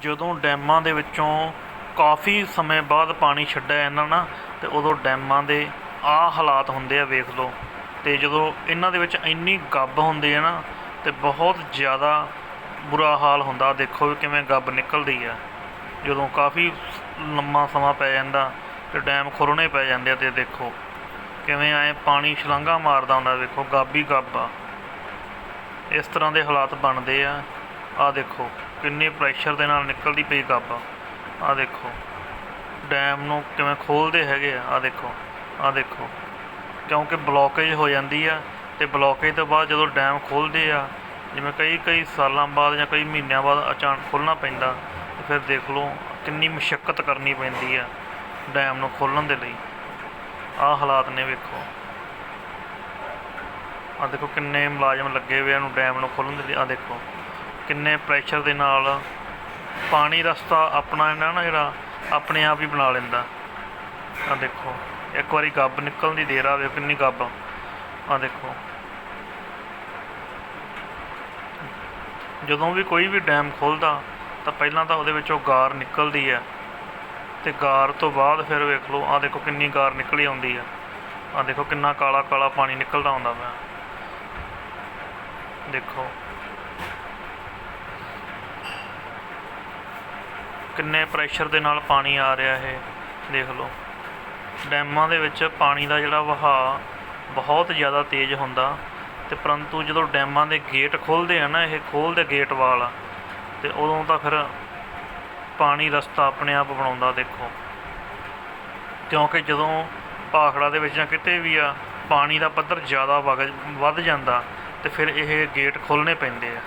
ਜਦੋਂ ਡੈਮਾਂ ਦੇ ਵਿੱਚੋਂ ਕਾਫੀ ਸਮੇਂ ਬਾਅਦ ਪਾਣੀ ਛੱਡਿਆ ਇਹਨਾਂ ਨਾ ਤੇ ਉਦੋਂ ਡੈਮਾਂ ਦੇ ਆਹ ਹਾਲਾਤ ਹੁੰਦੇ ਆ, ਵੇਖ ਲਓ। ਅਤੇ ਜਦੋਂ ਇਹਨਾਂ ਦੇ ਵਿੱਚ ਇੰਨੀ ਗੱਬ ਹੁੰਦੀ ਹੈ ਨਾ, ਤੇ ਬਹੁਤ ਜ਼ਿਆਦਾ ਬੁਰਾ ਹਾਲ ਹੁੰਦਾ। ਦੇਖੋ ਵੀ ਕਿਵੇਂ ਗੱਬ ਨਿਕਲਦੀ ਆ। ਜਦੋਂ ਕਾਫੀ ਲੰਮਾ ਸਮਾਂ ਪੈ ਜਾਂਦਾ, ਤੇ ਡੈਮ ਖੁੱਲ੍ਹਣੇ ਪੈ ਜਾਂਦੇ ਆ, ਤੇ ਦੇਖੋ ਕਿਵੇਂ ਐ ਪਾਣੀ ਛਲਾਂਗਾ ਮਾਰਦਾ ਹੁੰਦਾ ਵੇਖੋ ਗੱਬ ਹੀ ਗੱਬ ਆ। ਇਸ ਤਰ੍ਹਾਂ ਦੇ ਹਾਲਾਤ ਬਣਦੇ ਆ। ਆ ਦੇਖੋ। ਕਿੰਨੇ ਪ੍ਰੈਸ਼ਰ ਦੇ ਨਾਲ ਨਿਕਲਦੀ ਪਈ ਗੱਬ ਆ ਦੇਖੋ। ਡੈਮ ਨੂੰ ਕਿਵੇਂ ਖੋਲਦੇ ਹੈਗੇ ਆ। ਆ ਦੇਖੋ। ਆ ਦੇਖੋ। ਕਿਉਂਕਿ ਬਲੋਕੇਜ ਹੋ ਜਾਂਦੀ ਆ ਤੇ ਬਲੋਕੇਜ ਤੋਂ ਬਾਅਦ ਜਦੋਂ ਡੈਮ ਖੋਲਦੇ ਆ, ਜਿਵੇਂ ਕਈ ਕਈ ਸਾਲਾਂ ਬਾਅਦ ਜਾਂ ਕਈ ਮਹੀਨਿਆਂ ਬਾਅਦ ਅਚਾਨਕ ਖੋਲ੍ਹਣਾ ਪੈਂਦਾ, ਤੇ ਫਿਰ ਦੇਖ ਲਓ ਕਿੰਨੀ ਮੁਸ਼ਕਲ ਕਰਨੀ ਪੈਂਦੀ ਆ ਡੈਮ ਨੂੰ ਖੋਲ੍ਹਣ ਦੇ ਲਈ। ਆਹ ਹਾਲਾਤ ਨੇ ਵੇਖੋ। ਆ ਦੇਖੋ ਕਿੰਨੇ ਮੁਲਾਜ਼ਮ ਲੱਗੇ ਹੋਏ ਆ ਇਹਨੂੰ ਡੈਮ ਨੂੰ ਖੋਲ੍ਹਣ ਦੇ ਲਈ। ਆ ਦੇਖੋ। ਕਿੰਨੇ ਪ੍ਰੈਸ਼ਰ ਦੇ ਨਾਲ ਪਾਣੀ ਰਸਤਾ ਆਪਣਾ ਇਹਨਾਂ ਨਾ ਜਿਹੜਾ, ਆਪਣੇ ਆਪ ਹੀ ਬਣਾ ਲੈਂਦਾ। ਆ ਦੇਖੋ, ਇੱਕ ਵਾਰੀ ਗੱਬ ਨਿਕਲਣ ਦੀ ਦੇਰ ਆਵੇ ਕਿੰਨੀ ਗੱਬ ਆ। ਆਹ ਦੇਖੋ। ਜਦੋਂ ਵੀ ਕੋਈ ਵੀ ਡੈਮ ਖੁੱਲਦਾ, ਤਾਂ ਪਹਿਲਾਂ ਤਾਂ ਉਹਦੇ ਵਿੱਚੋਂ ਗਾਰ ਨਿਕਲਦੀ ਹੈ ਤੇ ਗਾਰ ਤੋਂ ਬਾਅਦ ਫਿਰ ਵੇਖ ਲਓ ਆ ਦੇਖੋ ਕਿੰਨੀ ਗਾਰ ਨਿਕਲੀ ਆਉਂਦੀ ਹੈ ਆ ਦੇਖੋ ਕਿੰਨਾ ਕਾਲਾ ਕਾਲਾ ਪਾਣੀ ਨਿਕਲਦਾ ਹੁੰਦਾ ਪਿਆ ਦੇਖੋ। ਕਿੰਨੇ ਪ੍ਰੈਸ਼ਰ ਦੇ ਨਾਲ ਪਾਣੀ ਆ ਰਿਹਾ ਇਹ, ਦੇਖ ਲਓ। ਡੈਮਾਂ ਦੇ ਵਿੱਚ ਪਾਣੀ ਦਾ ਜਿਹੜਾ ਵਹਾਅ ਬਹੁਤ ਜ਼ਿਆਦਾ ਤੇਜ਼ ਹੁੰਦਾ ਤੇ ਪਰੰਤੂ ਜਦੋਂ ਡੈਮਾਂ ਦੇ ਗੇਟ ਖੋਲਦੇ ਆ ਨਾ, ਇਹ ਖੋਲਦੇ ਗੇਟ ਵਾਲ ਆ ਤੇ ਉਦੋਂ ਤਾਂ ਫਿਰ ਪਾਣੀ ਰਸਤਾ ਆਪਣੇ ਆਪ ਬਣਾਉਂਦਾ, ਦੇਖੋ। ਕਿਉਂਕਿ ਜਦੋਂ ਭਾਖੜਾ ਦੇ ਵਿੱਚ ਜਾਂ ਕਿਤੇ ਵੀ ਆ, ਪਾਣੀ ਦਾ ਪੱਧਰ ਜ਼ਿਆਦਾ ਵਗ ਵੱਧ ਜਾਂਦਾ ਤੇ ਫਿਰ ਇਹ ਗੇਟ ਖੋਲ੍ਹਣੇ ਪੈਂਦੇ ਆ।